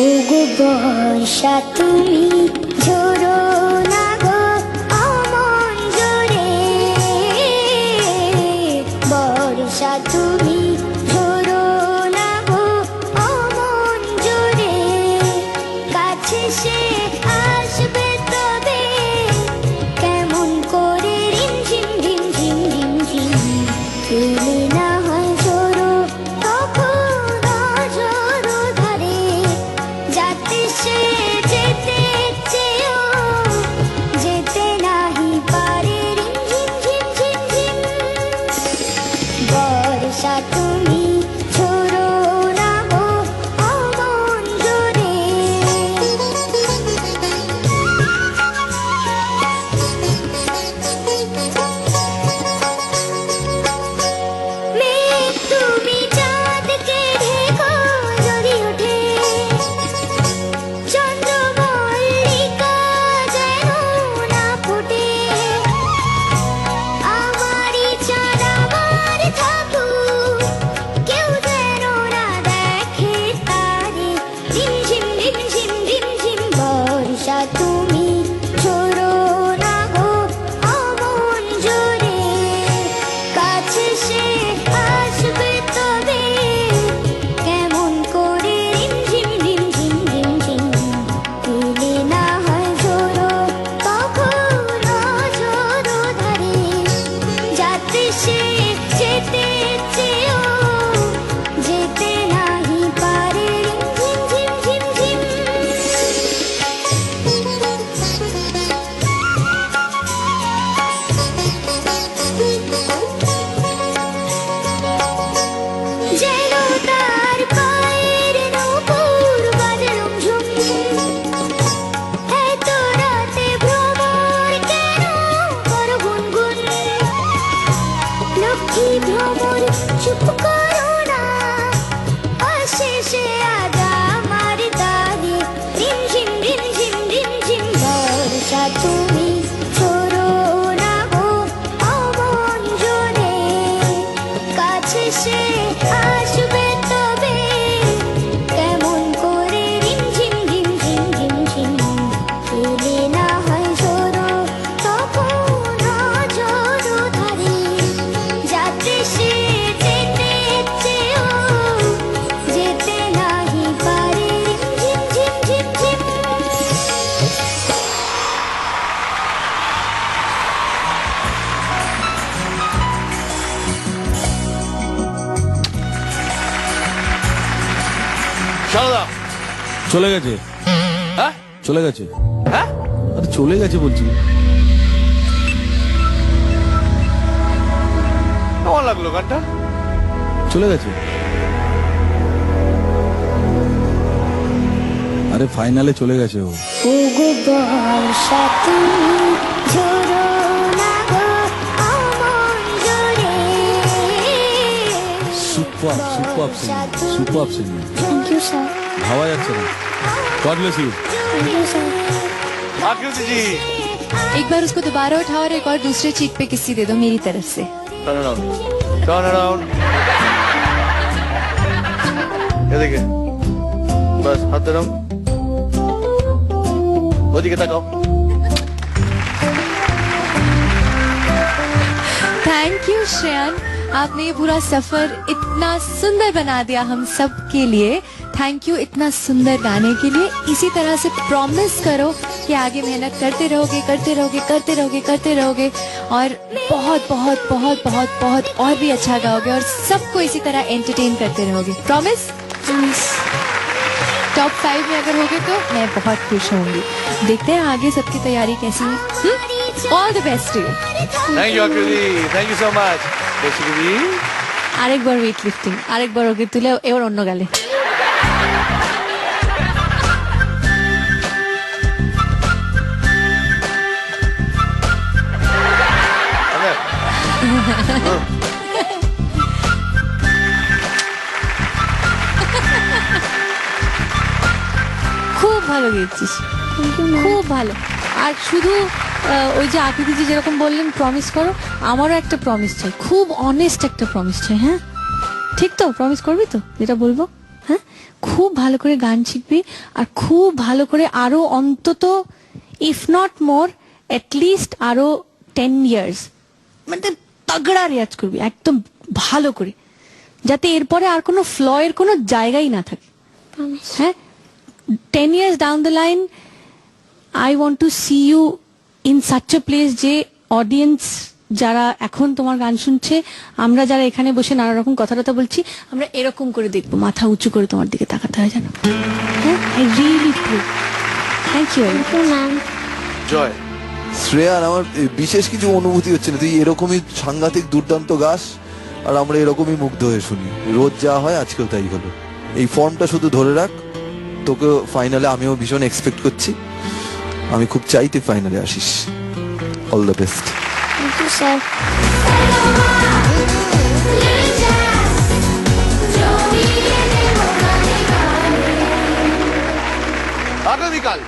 ওগো বর্ষা তুমি ঝোড়ো বর্ষা তুমি বর্ষা কাছে সে চলে গেছে। হ্যাঁ? চলে গেছে। হ্যাঁ? আরে চলে গেছে বলছি। কেমন লাগল গানটা? চলে গেছে। আরে ফাইনালে চলে গেছে ও। Superb, superb singing. Superb singing. Thank you, sir. Bhavaya Charan. God bless you. Thank you, sir. आकृति ji. एक बार उसको दोबारा उठाओ और एक और दूसरे चीट पे किसी दे दो मेरी तरफ़ से टर्न अराउंड टर्न अराउंड ये देखिए बस हाथ तरफ़ बहुत ही ताकाओ थैंक यू श्रेयन आपने ये पूरा सफ़र इतना सुंदर बना दिया हम सब के लिए। थैंक यू इतना सुंदर गाने के लिए। इसी तरह से प्रॉमिस करो कि आगे मेहनत करते रहोगे करते रहोगे करते रहोगे करते रहोगे। और बहुत बहुत बहुत बहुत बहुत और भी अच्छा गाओगे और सबको इसी तरह एंटरटेन करते रहोगे। प्रॉमिस टॉप फाइव में अगर होगे तो मैं बहुत खुश होंगी। देखते हैं आगे सबकी तैयारी कैसी है। All the best thank you thank you so much আরেকবার ওয়েট লিফটিং আরেকবার ওকে তুলে এবার অন্য গালে। খুব ভালো গেয়েছিস। খুব ভালো। আর শুধু ওই যে আকৃতি যে যেরকম বললেন প্রমিস করো। আমারও একটা প্রমিস চাই। খুব অনেস্ট একটা প্রমিস চাই হ্যাঁ? ঠিক তো? প্রমিস করবি তো? যেটা বলব? হ্যাঁ? খুব ভালো করে গান শিখবি আর খুব ভালো করে আরও অন্তত ইফ নট মোর লিস্ট আরও টেন ইয়ার্স মানে তাগড়া রেয়াজ করবি একদম ভালো করে। যাতে এরপরে আর কোনো ফ্লয়ের কোনো জায়গাই না থাকে. হ্যাঁ? Ten years down the line I want to see you in such a place যে অডিয়েন্স যারা এখন তোমার গান শুনছে আমরা যারা এখানে বসে নানা রকম কথা টথা বলছি আমরা এরকম করে দেখব মাথা উঁচু করে তোমার দিকে তাকাতে হয় জানো? হ্যাঁ? I really thank you Thank Joy. শ্রেয়ার আমার বিশেষ কিছু অনুভূতি হচ্ছে না। তুই এরকমই সাংঘাতিক দুর্দান্ত গাস আর আমরা এরকমই মুগ্ধ হয়ে শুনি। রোজ যা হয় আজকেও তাই হলো। এই ফর্মটা শুধু ধরে রাখ তোকে ফাইনালে আমিও ভীষণ এক্সপেক্ট করছি। আমি খুব চাই তুই ফাইনালে আসিস। All the best thank you sir আগামীকাল